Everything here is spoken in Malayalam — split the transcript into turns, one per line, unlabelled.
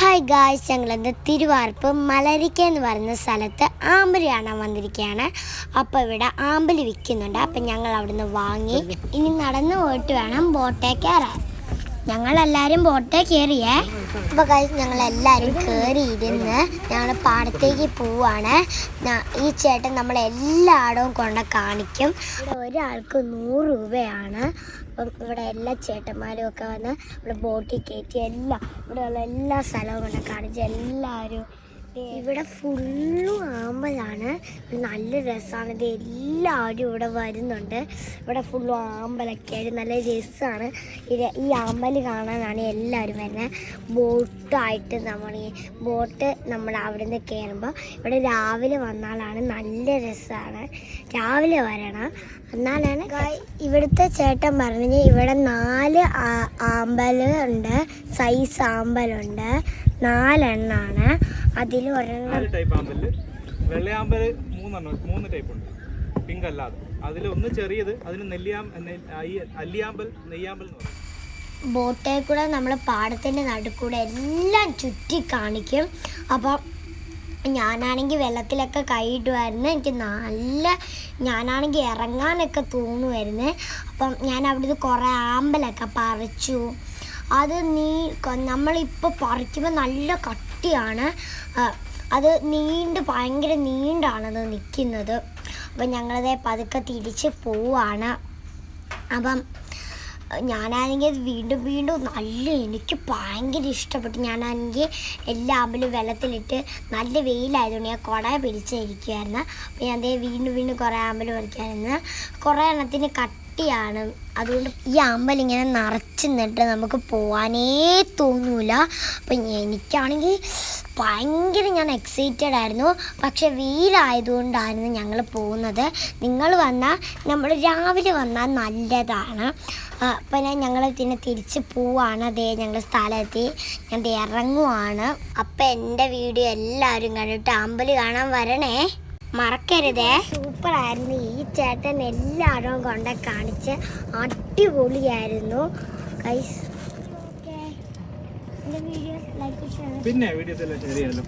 ഹായ് ഗായ്സ് ഞങ്ങളിന്ന് തിരുവാർപ്പ് മലരിക്ക എന്ന് പറയുന്ന സ്ഥലത്ത് ആമ്പലി കാണാൻ വന്നിരിക്കുകയാണ്. അപ്പോൾ ഇവിടെ ആമ്പലി വിൽക്കുന്നുണ്ട്. അപ്പം ഞങ്ങൾ അവിടുന്ന് വാങ്ങി ഇനി നടന്നു പോയിട്ട് വേണം ബോട്ടേ കയറാൻ. ഞങ്ങളെല്ലാവരും ബോട്ടേ കയറിയേ. അപ്പോൾ ഞങ്ങൾ ഞങ്ങളെല്ലാവരും കയറി ഇരുന്ന് ഞങ്ങൾ പാടത്തേക്ക് പോവാണ്. ഈ ചേട്ടൻ നമ്മളെല്ലായിടവും കൊണ്ട് കാണിക്കും. ഒരാൾക്ക് നൂറ് രൂപയാണ്. അപ്പം ഇവിടെ എല്ലാ ചേട്ടന്മാരും ഒക്കെ വന്ന് ഇവിടെ ബോട്ടിൽ കയറ്റി എല്ലാം ഇവിടെയുള്ള എല്ലാ സ്ഥലവും കൊണ്ട് കാണിച്ച് എല്ലാവരും ഇവിടെ ഫുള്ളും ആമ്പലാണ്. നല്ല രസമാണ് ഇത് എല്ലാവരും ഇവിടെ വരുന്നുണ്ട്. ഇവിടെ ഫുള്ളും ആമ്പലൊക്കെ ആയിട്ട് നല്ല രസമാണ് ഇത് ഈ ആമ്പൽ കാണാനാണ് എല്ലാവരും വരുന്നത് ബോട്ടായിട്ട് നമ്മൾ ഈ ബോട്ട് നമ്മൾ അവിടെ നിന്ന് കയറുമ്പോൾ ഇവിടെ രാവിലെ വന്നാലാണ് നല്ല രസമാണ് രാവിലെ വരണം. എന്നാലാണ് ഇവിടുത്തെ ചേട്ടൻ പറഞ്ഞ് ഇവിടെ നാല് ആ- ആമ്പൽ ഉണ്ട്. സൈസ് ആമ്പലുണ്ട്. നാലെണ്ണാണ്. അതിൽ ഒരെണ്ണം.
നാല് ടൈപ്പ് മൂന്നെണ്ണം മൂന്ന് ടൈപ്പ് ഉണ്ട്. പിങ്ക് അല്ലാതെ. അതിൽ ഒന്ന് ചെറിയത് അതിന് നെല്ലിയാം അല്ലിയാമ്പൽ നെയ്യാമ്പൽ എന്ന് പറയും.
ബോട്ടേ കൂടെ നമ്മൾ പാടത്തിന്റെ നടുക്കൂടെ എല്ലാം ചുറ്റി കാണിക്കും. അപ്പോൾ ഞാനാണെങ്കിൽ വെള്ളത്തിലൊക്കെ കൈയിടുമായിരുന്നു എനിക്ക് നല്ല ഞാനാണെങ്കിൽ ഇറങ്ങാനൊക്കെ തോന്നുമായിരുന്നു അപ്പം ഞാൻ അവിടുന്ന് കുറേ ആമ്പലൊക്കെ പറിച്ചു. അത് നീ നമ്മളിപ്പോൾ പറിക്കുമ്പോൾ നല്ല കട്ടിയാണ്. അത് നീണ്ട് ഭയങ്കര നീണ്ടാണത് നിൽക്കുന്നത്. അപ്പം ഞങ്ങളത് പതുക്കെ തിരിച്ച് പോവാണ്. അപ്പം ഞാനാണെങ്കിൽ വീണ്ടും വീണ്ടും നല്ല എനിക്ക് ഭയങ്കര ഇഷ്ടപ്പെട്ടു. ഞാനാണെങ്കിൽ എല്ലാ അമ്പലും വെള്ളത്തിലിട്ട് നല്ല വെയിലായതുകൊണ്ട് ഞാൻ കുട പിടിച്ചിരിക്കുമായിരുന്നു അപ്പോൾ ഞാൻ അതേ വീണ്ടും വീണ്ടും കുറേ അമ്പലം പറിക്കാമായിരുന്നു കുറേ എണ്ണത്തിന് കട്ടിയാണ്. അതുകൊണ്ട് ഈ അമ്പലിങ്ങനെ നിറച്ച് നിന്നിട്ട് നമുക്ക് പോകാനേ തോന്നൂല. അപ്പം എനിക്കാണെങ്കിൽ ഭയങ്കര ഞാൻ എക്സൈറ്റഡ് ആയിരുന്നു. പക്ഷെ വെയിലായതുകൊണ്ടായിരുന്നു ഞങ്ങൾ പോകുന്നത്. നിങ്ങൾ വന്നാൽ നമ്മൾ രാവിലെ വന്നാൽ നല്ലതാണ്. അപ്പം ഞങ്ങൾ പിന്നെ തിരിച്ച് പോവാണ്. അതേ ഞങ്ങൾ സ്ഥലത്തി ഞാൻ ഇറങ്ങുവാണ്. അപ്പം എന്റെ വീഡിയോ എല്ലാവരും കണ്ടിട്ട് അമ്പലി കാണാൻ വരണേ. മറക്കരുതേ. സൂപ്പർ ആയിരുന്നു ഈ ചേട്ടൻ എല്ലാവരും കൊണ്ട് കാണിച്ച് അടിപൊളിയായിരുന്നു. ഗൈസ് ഓക്കെ എന്റെ വീഡിയോസ് ലൈക്ക് ചെയ്യണം.
പിന്നെ വീഡിയോസ് എല്ലാം ഷെയർ ചെയ്യാമല്ലോ